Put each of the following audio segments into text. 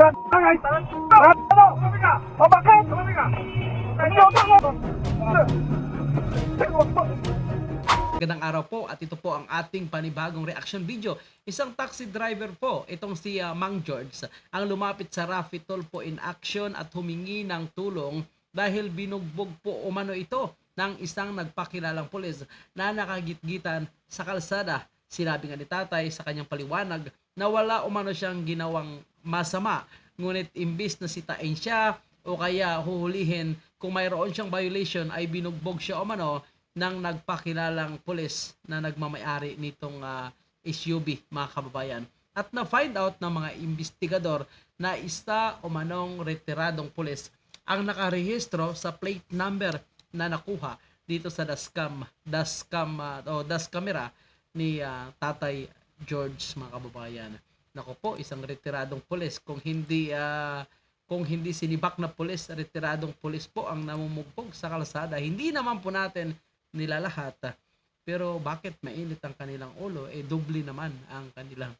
Ay, ano? Bakit? Magandang araw po at ito po ang ating panibagong reaction video. Isang taxi driver po, itong si ah, Mang George, ang lumapit sa Rafi Tulfo in action at humingi ng tulong dahil binugbog po umano ito ng isang nagpakilalang pulis na nakagitgitan sa kalsada. Sinabi nga ni tatay sa kanyang paliwanag na wala umano siyang ginawang masama. Ngunit imbis na sitain siya o kaya huhulihin kung mayroon siyang violation ay binugbog siya umano ng nagpakilalang pulis na nagmamayari nitong ah, SUV mga kababayan. At na-find out ng mga investigador na isa o manong retiradong pulis ang nakarehistro sa plate number na nakuha dito sa dashcam dashcam ah, o dash camera ni ah, Tatay George mga kababayan. Nako po, isang retiradong pulis kung hindi ah, kung hindi sinibak na pulis, retiradong pulis po ang namumugbog sa kalsada. Hindi naman po natin nilalahat. ah. Pero bakit mainit ang kanilang ulo? Eh, doble naman ang kanilang?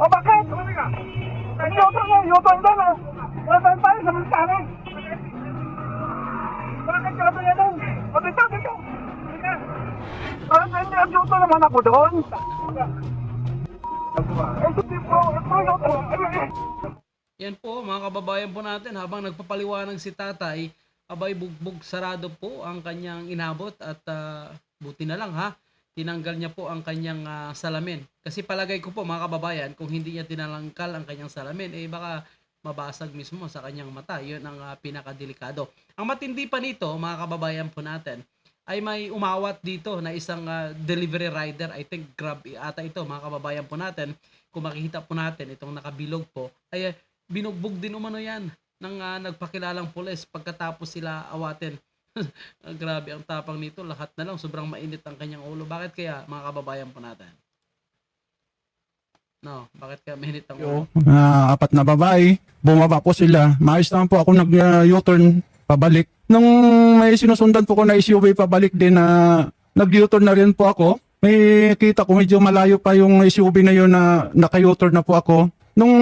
O bakit? Ka ba yan? Bakit ka dito? Bakit hindi idiota naman ako doon? Yan po, mga kababayan po natin, habang nagpapaliwanag si tatay, abay bugbog sarado po ang kanyang inabot at ah, buti na lang ha, tinanggal niya po ang kanyang ah, salamin. Kasi palagay ko po mga kababayan, kung hindi niya tinalangkal ang kanyang salamin, eh baka mabasag mismo sa kanyang mata. Yun ang ah, pinakadelikado. Ang matindi pa nito, mga kababayan po natin, ay may umawat dito na isang ah, delivery rider. I think Grab ata ito, mga kababayan po natin. Kung makikita po natin, itong nakabilog po, ay ah, binugbog din umano yan ng ah, nagpakilalang pulis pagkatapos sila awatin. Ah, Grabe ang tapang nito. Lahat na lang. Sobrang mainit ang kanyang ulo. Bakit kaya, mga kababayan po natin? No, bakit kaya mainit ang ulo? Yo, ah, apat na babae, bumaba po sila. Maayos naman po ako nag-U-turn pabalik. Nung may sinusundan po ko na SUV pabalik din na nag-U-turn na rin po ako, may kita ko medyo malayo pa yung SUV na yun na naka-U-turn na po ako. Nung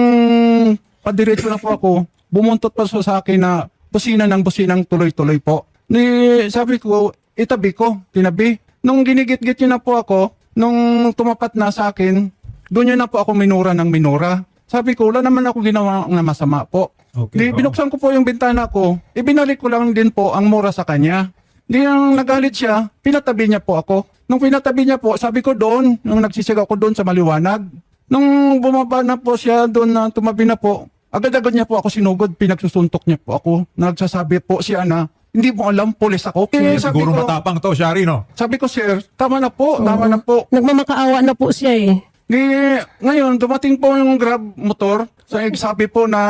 padiretso na po ako, bumuntot pa sa akin na busina ng businang tuloy-tuloy po. Ni, sabi ko, itabi ko, tinabi. Nung ginigit-git niya na po ako, nung tumapat na sa akin, doon niya na po ako minura ng minura. Sabi ko, wala naman ako ginawa na masama po. Okay, Di, oo. binuksan ko po yung bintana ko, ibinalik ko lang din po ang mura sa kanya. Di nang nagalit siya, pinatabi niya po ako. Nung pinatabi niya po, sabi ko doon, nung nagsisigaw ko doon sa maliwanag. Nung bumaba na po siya doon na tumabi na po, agad-agad niya po ako sinugod, pinagsusuntok niya po ako. Nagsasabi po siya na, hindi mo alam, pulis ako. Eh, sabi Siguro ko, matapang to, Shari, no? sabi ko, sir, tama na po, tama na po. Nagmamakaawa na po siya eh. Di, ngayon, dumating po yung grab motor. So, sabi po na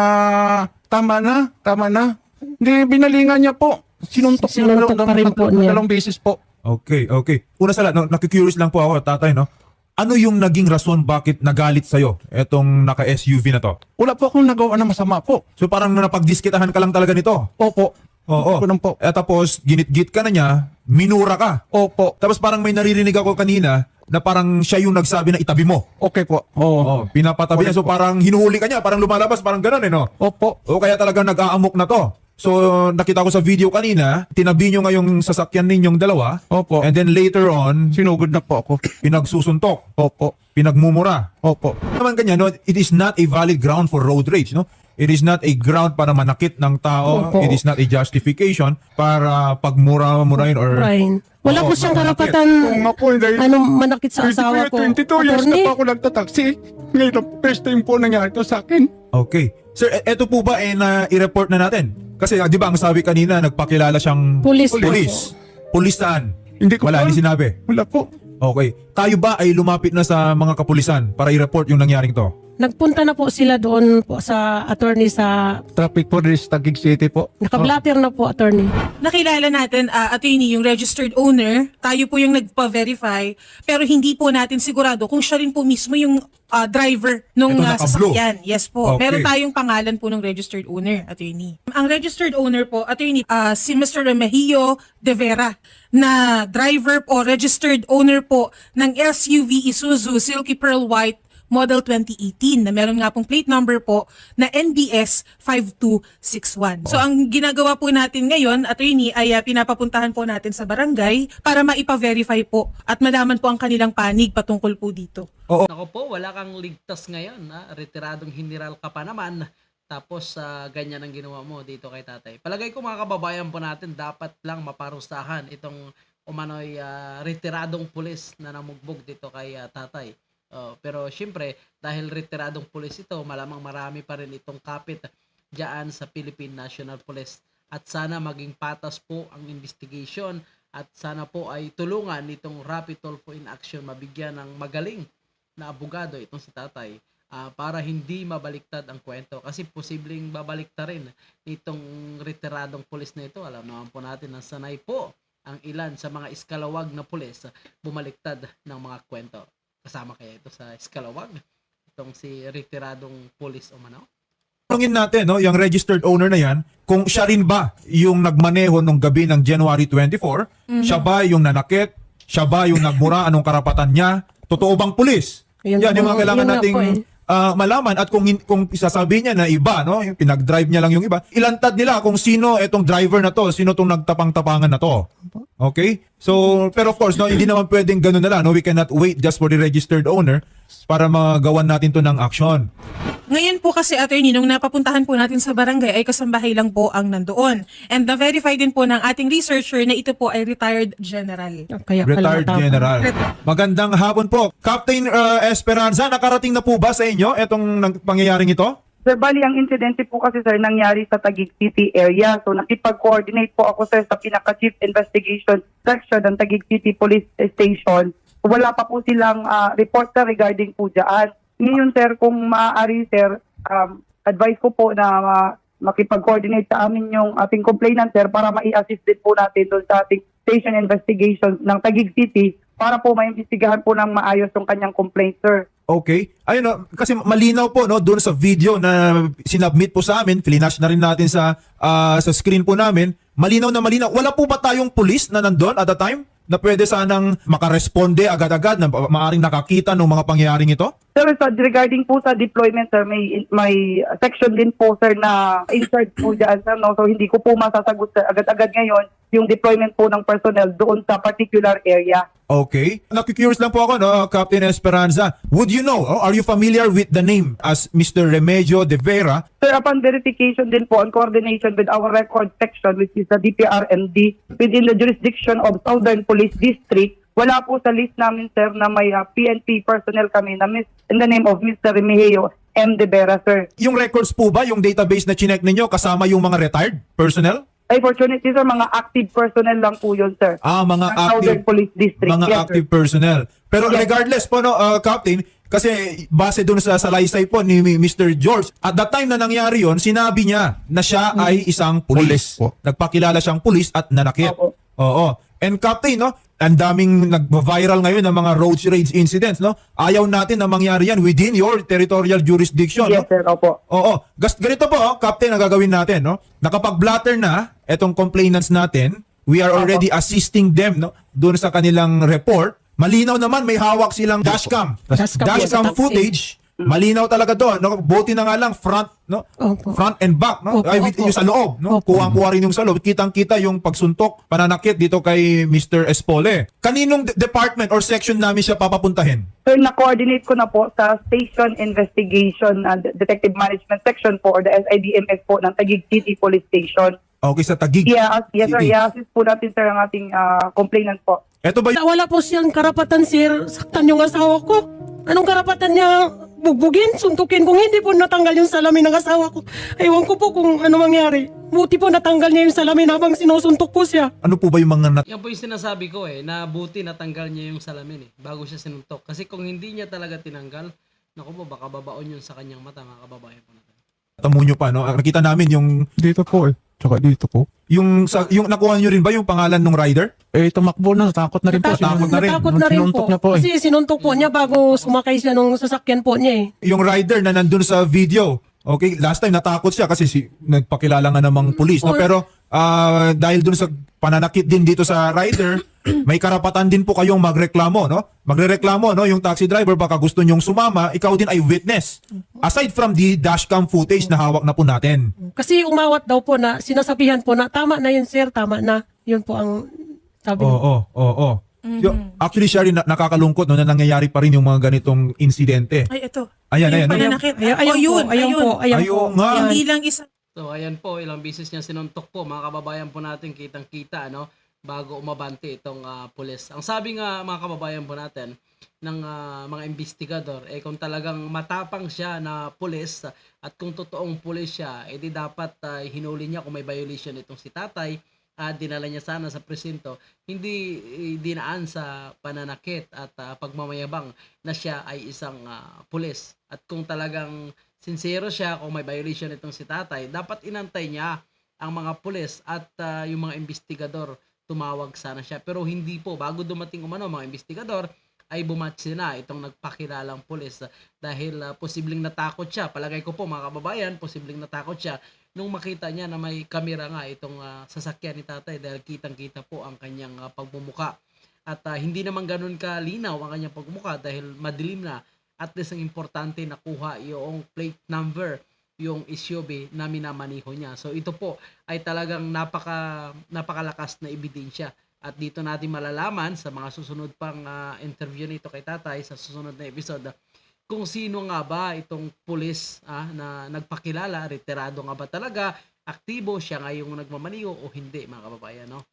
tama na, tama na. Di, binalingan niya po. Sinuntok, Sinuntok niya pa rin po niya. Dalawang beses po. Okay, okay. Una sa lahat, no, nakikurious lang po ako, tatay, no? Ano yung naging rason bakit nagalit sa'yo etong naka-SUV na to? Wala po akong nagawa na masama po. So parang napagdiskitahan ka lang talaga nito. Opo. Oo. Ganun po. Eh tapos, ginit-git ka na niya, minura ka. Opo. Tapos parang may naririnig ako kanina na parang siya yung nagsabi na itabi mo. Okay po. Oo. Oh, pinapatabi niya. So parang hinuhuli ka niya, parang lumalabas, parang gano'n eh, no? Opo. O kaya talagang nag-aamok na to. So, nakita ko sa video kanina, tinabi nyo ngayong sasakyan ninyong dalawa. Opo. And then later on, Sinugod na po ako. pinagsusuntok, Opo. pinagmumura. Opo. Naman ganyan, no? it is not a valid ground for road rage. No? It is not a ground para manakit ng tao. Opo. It is not a justification para pagmura-murahin or... Brian. Wala Oo, po siyang manakit. karapatan Oo nga po, dahil- ano, manakit sa asawa ko. 22 years na Attorney? po ako nagtataksi. Ngayon, first time po nangyari ito sa akin. Okay. Sir, e- eto po ba eh, na i-report na natin? Kasi ah, di ba ang sabi kanina, nagpakilala siyang Pulis. Pulis. Pulis saan? Hindi ko Wala, alam. hindi sinabi. Wala po. Okay. Tayo ba ay lumapit na sa mga kapulisan para i-report yung nangyaring to? Nagpunta na po sila doon po sa attorney sa Traffic Police Taguig City po. nakablatter na po attorney. Nakilala natin, uh, attorney, yung registered owner. Tayo po yung nagpa-verify. Pero hindi po natin sigurado kung siya rin po mismo yung ah, driver nung Ito, uh, naka-blue. sasakyan. Yes po. Okay. Meron tayong pangalan po ng registered owner, attorney. Ang registered owner po, attorney, ah, si Mr. Remigio De Vera na driver o registered owner po ng SUV Isuzu Silky Pearl White Model 2018 na meron nga pong plate number po na NBS 5261. So ang ginagawa po natin ngayon, attorney, ay ah, pinapapuntahan po natin sa barangay para maipa-verify po at malaman po ang kanilang panig patungkol po dito. Nako po, wala kang ligtas ngayon. Ha? Retiradong general ka pa naman. Tapos sa ganyan ang ginawa mo dito kay tatay. Palagay ko mga kababayan po natin, dapat lang maparusahan itong umano'y ah, retiradong pulis na namugbog dito kay ah, tatay. Oh, pero syempre, dahil retiradong pulis ito, malamang marami pa rin itong kapit diyan sa Philippine National Police. At sana maging patas po ang investigation at sana po ay tulungan nitong Rapid Tulfo in Action mabigyan ng magaling na abogado itong si tatay ah, para hindi mabaliktad ang kwento. Kasi posibleng babaliktad rin nitong retiradong pulis na ito. Alam naman po natin na sanay po ang ilan sa mga iskalawag na pulis bumaliktad ng mga kwento kasama kaya ito sa iskalawag itong si retiradong pulis o mano Tanungin natin, no, yung registered owner na yan, kung siya rin ba yung nagmaneho nung gabi ng January 24, siya ba yung nanakit, siya ba yung nagmura, anong karapatan niya, totoo bang pulis? Yun yan yung mga kailangan nating ah, malaman at kung kung isasabihin niya na iba, no, yung pinag-drive niya lang yung iba, ilantad nila kung sino itong driver na to, sino tong nagtapang-tapangan na to. Okay? So, pero of course, no, hindi naman pwedeng ganun na lang, no, we cannot wait just for the registered owner para magawan natin to ng action. Ngayon po kasi attorney, nung napapuntahan po natin sa barangay ay kasambahay lang po ang nandoon. And na-verify din po ng ating researcher na ito po ay retired general. Kaya pala Retired matapang. General. Magandang hapon po. Captain uh, Esperanza, nakarating na po ba sa inyo itong nang- pangyayaring ito? Sir, bali ang insidente po kasi sir nangyari sa Taguig City area. So nakipag-coordinate po ako sir sa pinaka-chief investigation section ng Taguig City Police Station. Wala pa po silang ah, report sir regarding po dyan. Ngayon sir, kung maaari sir, um, advice ko po na ma- makipag-coordinate sa amin yung ating complainant sir para mai-assist din po natin doon sa ating station investigation ng Taguig City para po maimbestigahan po ng maayos yung kanyang complaint sir. Okay. Ayun, no, kasi malinaw po no doon sa video na sinubmit po sa amin, flinash na rin natin sa ah, sa screen po namin. Malinaw na malinaw. Wala po ba tayong pulis na nandun at the time na pwede sanang makaresponde agad-agad na maaring nakakita ng mga pangyayaring ito? Sir, sa, regarding po sa deployment, sir, may, may section din po, sir, na insert po dyan, sir, no? So, hindi ko po masasagot, sir, agad-agad ngayon yung deployment po ng personnel doon sa particular area. Okay. Nakikurious lang po ako, no, Captain Esperanza. Would you know, oh, are you familiar with the name as Mr. Remedio de Vera? Sir, upon verification din po and coordination with our record section, which is the DPRMD, within the jurisdiction of Southern Police District, wala po sa list namin, sir, na may ah, PNP personnel kami na miss, in the name of Mr. Remigio M. De Vera, sir. Yung records po ba, yung database na chinek ninyo, kasama yung mga retired personnel? Ay, fortunately, sir, mga active personnel lang po yun, sir. Ah, mga Ng Southern active Police District. mga Yes, sir. active personnel. Pero Yes. regardless po no, uh, Captain, kasi base doon sa salaysay po ni Mr. George, at that time na nangyari yon, sinabi niya na siya Hmm. ay isang pulis. Pulis po. Nagpakilala siyang pulis at nanakit. Opo. Oo. And Captain, no, ang daming nag-viral ngayon ng mga road rage incidents, no? Ayaw natin na mangyari yan within your territorial jurisdiction. Yes, no? sir, opo. Oo. Gas, ganito po, oh, Captain, ang gagawin natin, no? Nakapag-blatter na etong complainants natin, we are already assisting them, no? Doon sa kanilang report. Malinaw naman, may hawak silang dashcam. Dashcam po sa taxi. footage. Malinaw talaga doon, no? Buti na nga lang front, no? Opo. Front and back, no? Opo, Ay, with- opo. yung sa loob, no? Opo. Kuwang-kuha rin yung sa loob. Kitang-kita yung pagsuntok, pananakit dito kay Mr. Espole. Kaninong de- department or section namin siya papapuntahin? Sir, na-coordinate ko na po sa Station Investigation and Detective Management Section po or the SIDMS po ng Taguig City Police Station. Okay, sa Tagig. Yeah, yes sir, City. i-assist po natin sir ang ating ah, complainant po. Ito ba Wala po siyang karapatan, sir. Saktan yung asawa ko. Anong karapatan niya bugbugin, suntukin kung hindi po natanggal yung salamin ng asawa ko? Ewan ko po kung ano mangyari. Buti po natanggal niya yung salamin habang sinusuntok po siya. ano po ba yung mga nat- Yan po yung sinasabi ko eh, na buti natanggal niya yung salamin eh, bago siya sinuntok. Kasi kung hindi niya talaga tinanggal, Naku po, baka babaon yun sa kanyang mata, mga kababayan po natin. Tamo nyo pa, no? Ah, Nakita namin yung, Dito po eh. Tsaka dito po. yung, sa, yung nakuha nyo rin ba yung pangalan ng rider? Eh, tumakbo na. Takot na rin po. Natakot na rin. Natakot na rin po. Sinuntok niya po eh. Kasi sinuntok po niya bago sumakay siya nung sasakyan po niya eh. Yung rider na nandun sa video, okay, last time natakot siya kasi si, nagpakilala nga namang pulis, no? Or- Pero ah, dahil dun sa pananakit din dito sa rider, may karapatan din po kayong magreklamo, no? Magrereklamo, no? Yung taxi driver baka gusto nyong sumama, ikaw din ay witness. Aside from the dashcam footage na hawak na po natin. Kasi umawat daw po na sinasabihan po na tama na yun sir, tama na. Yun po ang sabi Oo, oo, oo. Yo- Actually, Shari, na- nakakalungkot no, na nangyayari pa rin yung mga ganitong insidente. Ay, ito. Ayan, ayan. Ayan. pananakit. Ayun, ayun, oh, yun, po, ayun, ayun. po, ayun, Ayun po. nga. Hindi lang isa. So ayan po, ilang bisis niya sinuntok po mga kababayan po natin kitang-kita no bago umabante itong ah, pulis. Ang sabi nga mga kababayan po natin ng ah, mga investigador eh kung talagang matapang siya na pulis at kung totoong pulis siya, edi dapat ah, hinuli niya kung may violation itong si tatay at dinala niya sana sa presinto, hindi eh, dinaan sa pananakit at ah, pagmamayabang na siya ay isang ah, pulis. At kung talagang sincero siya kung may violation itong si tatay, dapat inantay niya ang mga pulis at ah, yung mga investigador tumawag sana siya. Pero hindi po, bago dumating umano mga investigador, ay bumatsi na itong nagpakilalang pulis ah, dahil ah, posibleng natakot siya. Palagay ko po mga kababayan, posibleng natakot siya nung makita niya na may kamera nga itong ah, sasakyan ni tatay dahil kitang-kita po ang kanyang ah, pagmumuka. At ah, hindi naman ganun kalinaw ang kanyang pagmumuka dahil madilim na at least ang importante nakuha yung plate number yung SUV na minamaniho niya. So ito po ay talagang napaka napakalakas na ebidensya. At dito natin malalaman sa mga susunod pang ah, interview nito kay Tatay sa susunod na episode kung sino nga ba itong pulis ah, na nagpakilala, retirado nga ba talaga, aktibo siya nga nagmamaniho o hindi mga kababayan. No?